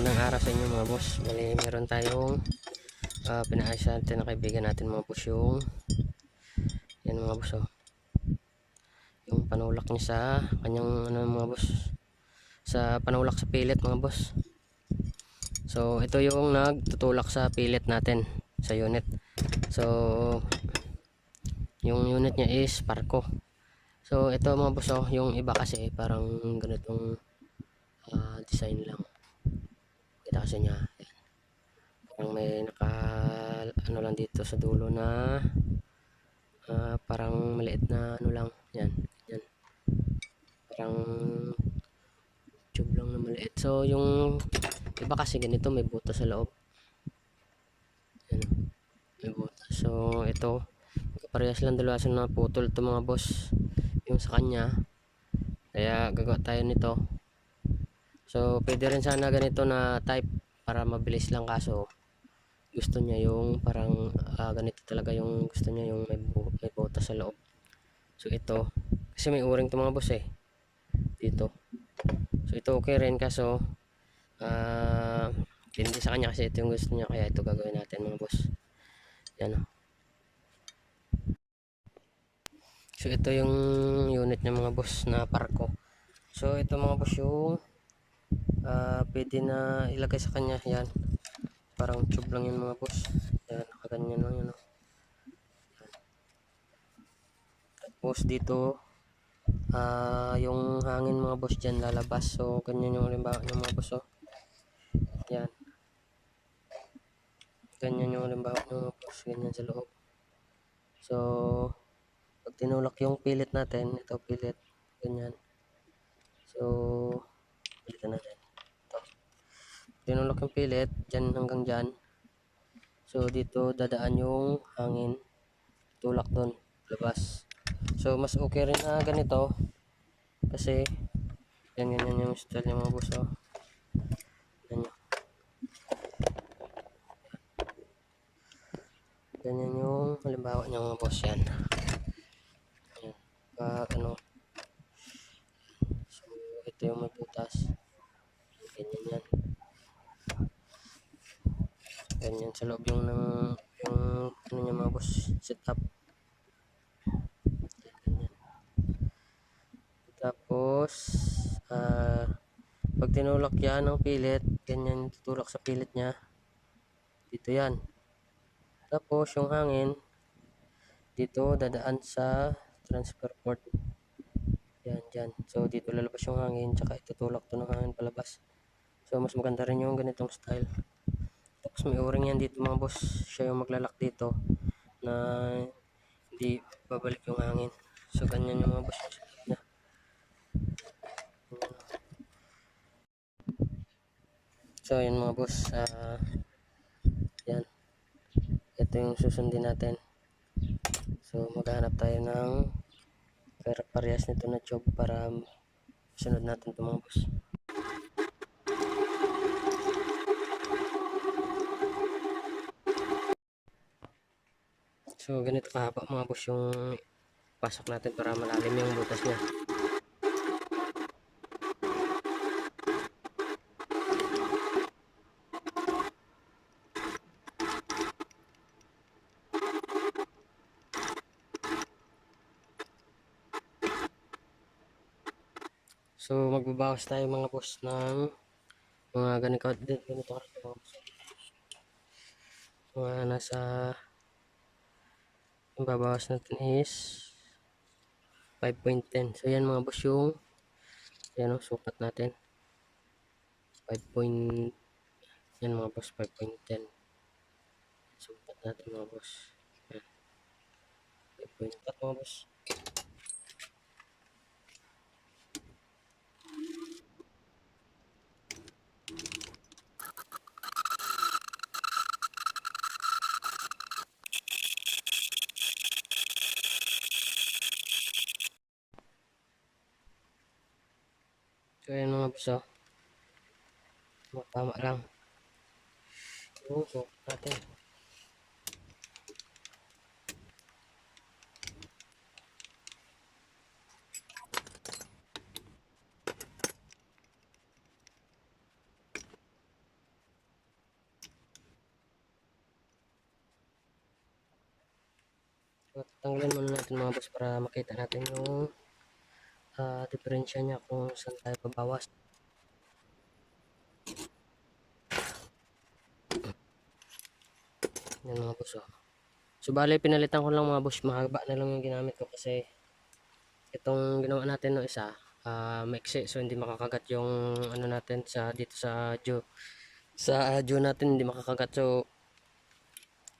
magandang araw sa inyo mga boss. Bali, meron tayong uh, pinaayos natin na kaibigan natin mga boss yung yan mga boss oh. Yung panulak niya sa kanyang ano mga boss sa panulak sa pilit mga boss. So, ito yung nagtutulak sa pilit natin sa unit. So, yung unit niya is Parco. So, ito mga boss oh, yung iba kasi parang ganitong ah, design lang. Kita kasi niya. Parang may naka ano lang dito sa dulo na ah, parang maliit na ano lang. Yan. Yan. Parang tube lang na maliit. So, yung iba kasi ganito may butas sa loob. Yan. May butas. So, ito parehas lang dalawa na putol to mga boss yung sa kanya kaya gagawa tayo nito so pwede rin sana ganito na type para mabilis lang. Kaso gusto niya yung parang ah, ganito talaga yung gusto niya yung may, bu- may butas sa loob. So ito. Kasi may uring to mga boss eh. Dito. So ito okay rin. Kaso ah hindi sa kanya kasi ito yung gusto niya. Kaya ito gagawin natin mga boss. Yan oh. So ito yung unit ng mga boss na parko. So ito mga boss yung ah, pwede na ilagay sa kanya yan. Parang tube lang yun mga boss. Yan, nakaganyan lang yun. oh. Dito ah yung hangin mga boss dyan lalabas. So ganyan yung halimbawa ng mga boss oh. Yan. Ganyan yung halimbawa ng mga boss. Ganyan sa loob. So pag tinulak yung pilit natin, ito pilit, ganyan. So, pilitan natin. Tinulak yung pilit, dyan hanggang dyan. So, dito dadaan yung hangin, tulak doon, labas. So, mas okay rin na ganito. Kasi, yan, ganyan yung style ng mga buso. Ganyan. Ganyan yung halimbawa ng mga boss yan pag ano so ito yung may butas ganyan yan ganyan sa loob yung ng yung ano niya mga boss setup. Tapos ah pag tinulak yan ng pilit ganyan tutulak sa pilit niya dito yan. Tapos yung hangin dito dadaan sa transfer port. Yan dyan. So dito lalabas yung hangin tsaka itutulak to ng hangin palabas. So mas maganda rin yung ganitong style tapos may o-ring yan dito mga boss. Siya yung maglalak dito na hindi babalik yung hangin. So ganyan yung mga boss. Ganyan. so yun mga boss. Ah yan. Ito yung susundin natin. So maghanap tayo ng parehas nito na job para sunod natin ito mga boss. So ganito kahaba mga boss yung pasok natin para malalim yung butas niya. So magbabawas tayo mga boss ng mga ganito ganito mga boss. Mga nasa babawas natin is 5.10. So yan mga boss yung yan o sukat natin. 5. point- yan mga boss 5.10. Sukat natin mga boss. Yan. 5.10 mga boss. Mga oh. Tama- lang. Yung sukat natin. So, tanggalin muna natin mga boss para makita natin yung ah, diferensya niya kung saan tayo babawas. Yan mga boss oh. So bale pinalitan ko lang mga boss, mahaba na lang yung ginamit ko kasi itong ginawa natin no isa, ah maiksi. So hindi makakagat yung ano natin sa dito sa jo sa jo natin. Hindi makakagat. So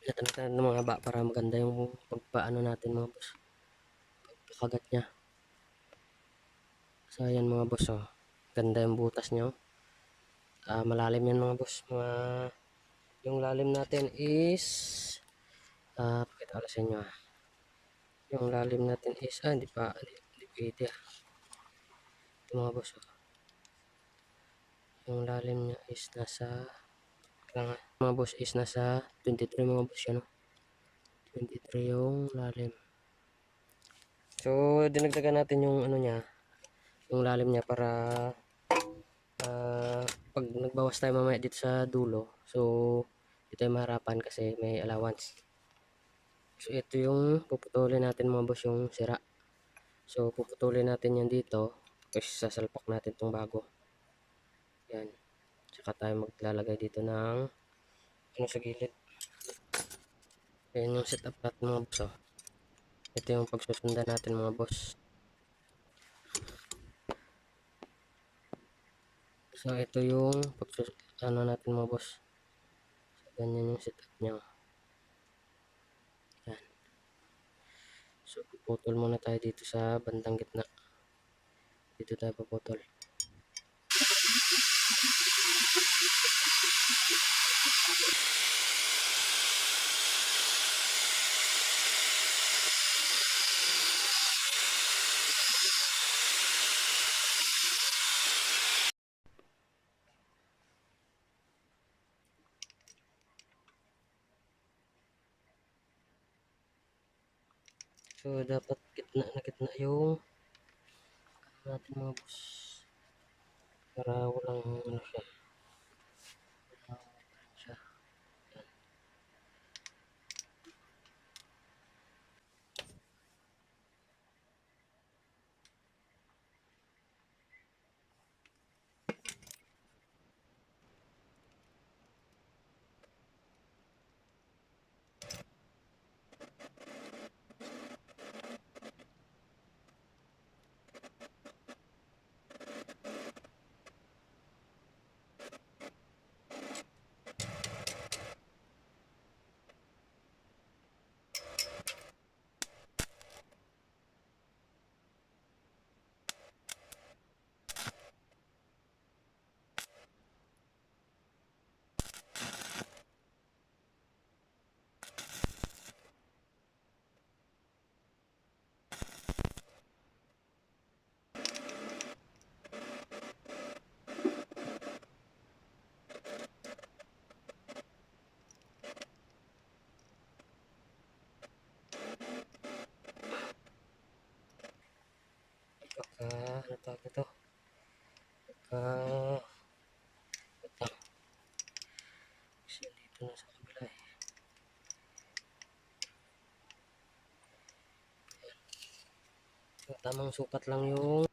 ito natin ng mga haba para maganda yung pagpaano natin mga boss. Pagkakagat niya so ayan mga boss oh ganda yung butas niya oh. Ah, malalim yan mga boss mga yung lalim natin is ah pakita ko sa inyo ah. yung lalim natin is ah hindi pa hindi, pwede ah ito mga boss oh. yung lalim niya is nasa kaya nga, mga boss is nasa 23 mga boss yan oh. 23 yung lalim so dinagdagan natin yung ano niya yung lalim niya para ah, pag nagbawas tayo mamaya dito sa dulo so dito tayo maharapan kasi may allowance. So ito yung puputulin natin mga boss yung sira. So puputulin natin yan dito tapos sasalpak natin tong bago. Yan. Tsaka tayo maglalagay dito ng ano sa gilid? Yan yung setup natin mga boss oh. ito yung pagsusundan natin mga boss So, ito yung ano natin mga boss. So, ganyan yung setup niya. Yan. So, puputol muna tayo dito sa bandang gitna. Dito tayo puputol. So, dapat gitna na gitna yung natin mga boss. Para walang ano siya. Ano tawag ito? Pagka, ito. Kasi dito na sa kabila eh. So, tamang sukat lang yung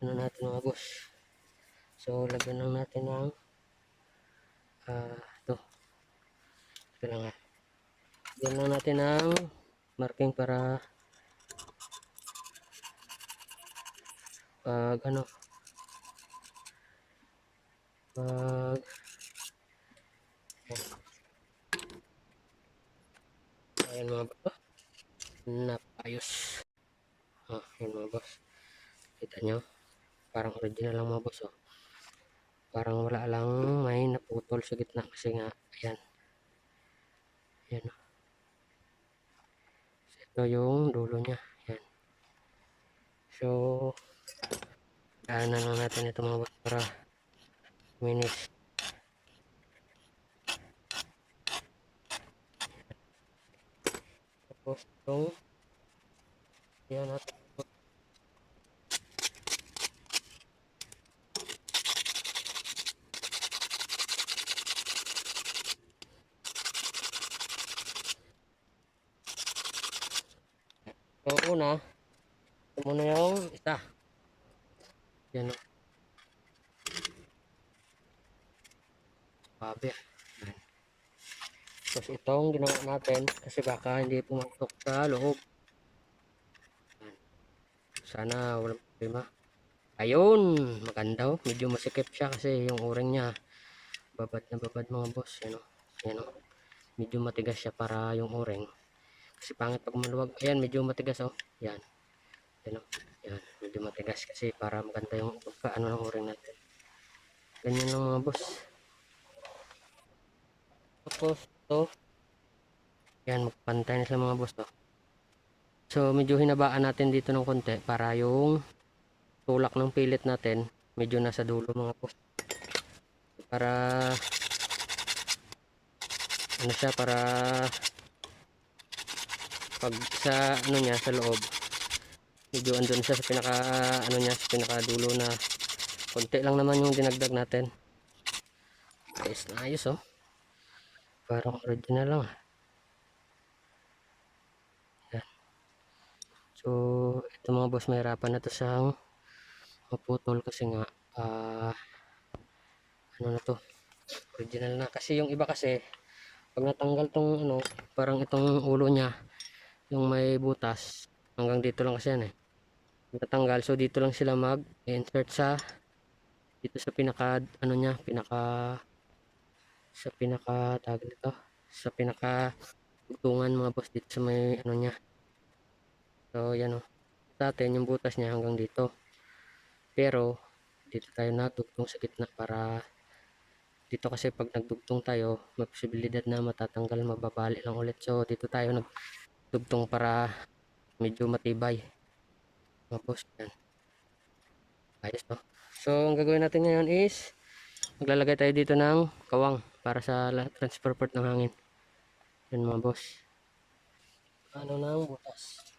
ano natin mga boss. So, lagyan lang natin ng ah, ito. Ito lang nga. Lagyan lang natin ng marking para pag ano pag ayan mga boss napayos oh, ayan mga boss kita nyo parang original lang mga boss oh. parang wala lang may naputol sa gitna kasi nga ayan ayan oh. So, ito yung dulo nya ayan so daanan lang natin ito mga boss para minis tapos itong ayan natin So, una, ito muna yung isa. Yan o. Babe. Yan. Tapos itong ginawa natin kasi baka hindi pumasok sa loob. Sana walang problema. Ayun! Maganda o. Medyo masikip siya kasi yung uring niya. Babad na babad mga boss. Yan o. Yan o. Medyo matigas siya para yung uring. Kasi pangit pag maluwag. Ayan, medyo matigas oh. Yan. Yan oh. Yan, medyo matigas kasi para maganda yung pagkaano ng uring natin. Ganyan lang mga boss. Tapos to. Yan, magpantay na sila mga boss to. So, medyo hinabaan natin dito ng konti para yung tulak ng pilit natin medyo nasa dulo mga boss. Para ano siya, para pag sa ano niya sa loob medyo andun siya sa pinaka ano niya sa pinaka dulo na konti lang naman yung dinagdag natin ayos na ayos oh parang original lang. Yan. so ito mga boss mahirapan na to sa maputol kasi nga ah ano na to original na kasi yung iba kasi pag natanggal tong ano parang itong ulo niya yung may butas hanggang dito lang kasi yan eh. Natanggal so dito lang sila mag insert sa dito sa pinaka ano niya pinaka sa pinaka tag nito? Sa pinaka bugtungan mga boss dito sa may ano niya. So yan o sa atin yung butas niya hanggang dito. Pero dito tayo natugtong sa gitna para dito kasi pag nagdugtong tayo may posibilidad na matatanggal mababali lang ulit. So dito tayo nag dugtong para medyo matibay. Tapos yan. Ayos to so ang gagawin natin ngayon is maglalagay tayo dito ng kawang para sa transfer port ng hangin. Yan mga boss. Ano ng butas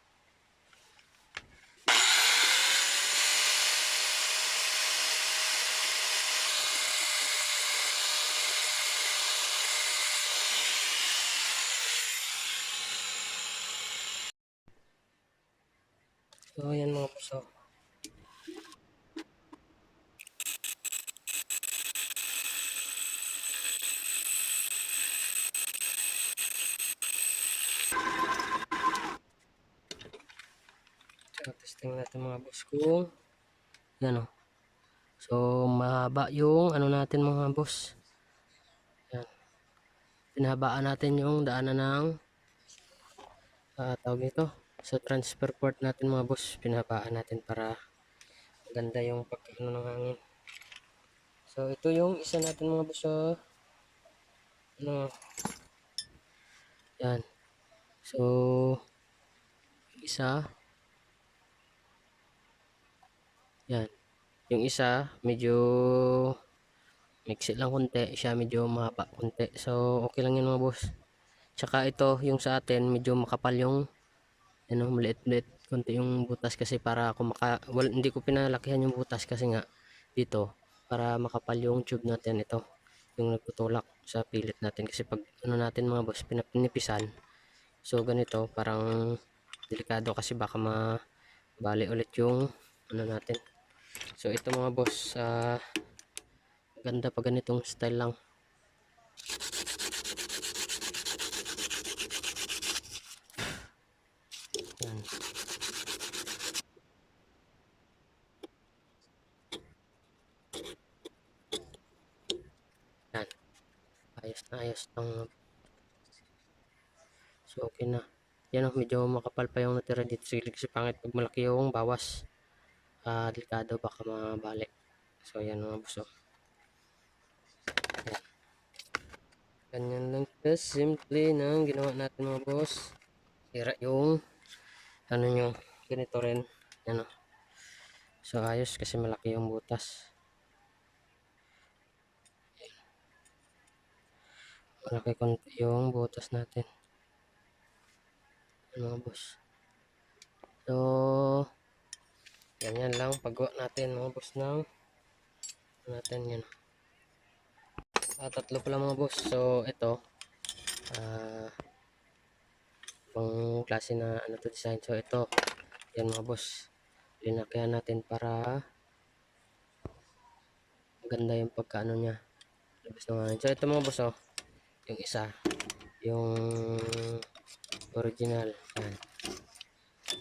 So, ayan mga puso. So, testing natin mga boss ko. Yan o. So, mahaba yung ano natin mga boss. Yan. Pinahabaan natin yung daanan ng uh, tawag nito sa transfer port natin mga boss pinabaan natin para maganda yung pagkano ng hangin. So ito yung isa natin mga boss so, ano? Yan. So isa. Yan. Yung isa medyo mixit lang konti. Siya medyo mahaba konti. So okay lang yun mga boss. Tsaka ito yung sa atin medyo makapal yung ano maliit-liit konti yung butas kasi para ako maka well, hindi ko pinalakihan yung butas kasi nga dito para makapal yung tube natin ito yung nagtutulak sa pilit natin. Kasi pag ano natin mga boss pinapinipisan so ganito parang delikado kasi baka mabali ulit yung ano natin. So ito mga boss uh, ganda pa ganitong style lang Yan. Yan. Ayos na ayos tong So okay na. Yan oh, medyo makapal pa yung natira dito sa gilid kasi pangit pag malaki yung bawas. Ah, uh, delikado baka mabali. So yan mga buso. Oh. Yan. Ganyan lang simple nang ginawa natin mga boss. Sira yung ano nyo, ganito rin. Yan oh. So, ayos kasi malaki yung butas. Malaki konti yung butas natin. Mga boss. So, ganyan lang paggawa natin mga boss ng ano natin yan. Ah, tatlo pala mga boss. So, ito ah pang klase na ano to design. So, ito yan mga boss. Linakyan natin para maganda yung pagkaano niya. Labas na nga. So, ito mga boss oh. Yung isa. Yung original. Yan.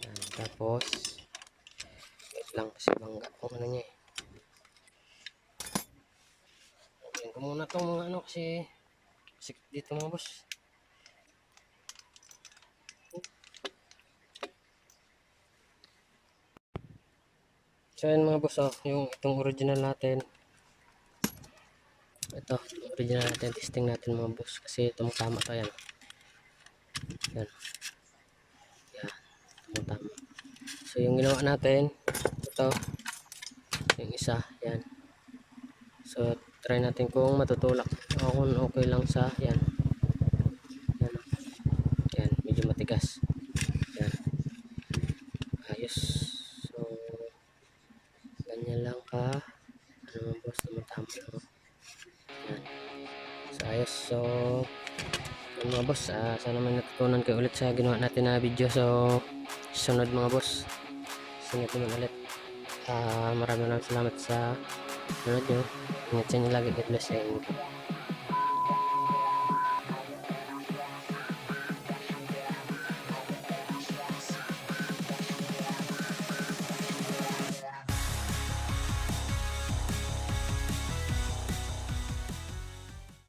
Yan. Tapos, wait lang kasi bangga kung ano niya eh. Yan ko muna itong mga ano kasi kasi dito mga boss. So yan mga boss oh, yung itong original natin. Ito, original natin. Testing natin mga boss kasi tumutama to yan. Yan. Yan. Tumutama. So yung ginawa natin, ito, yung isa, yan. So try natin kung matutulak o kung okay lang sa. Yan. Yan, medyo matigas. Yan. Ayos. So, ganyan lang ka. Boss, tumutama lang. Yan. So, ayos. So, mga boss, ah, sana may natutunan kayo ulit sa ginawa natin na video. So, sunod mga boss. Sunod naman ulit. Ah, maraming salamat sa sunod nyo. Ingat sa inyo lagi. God bless inyo.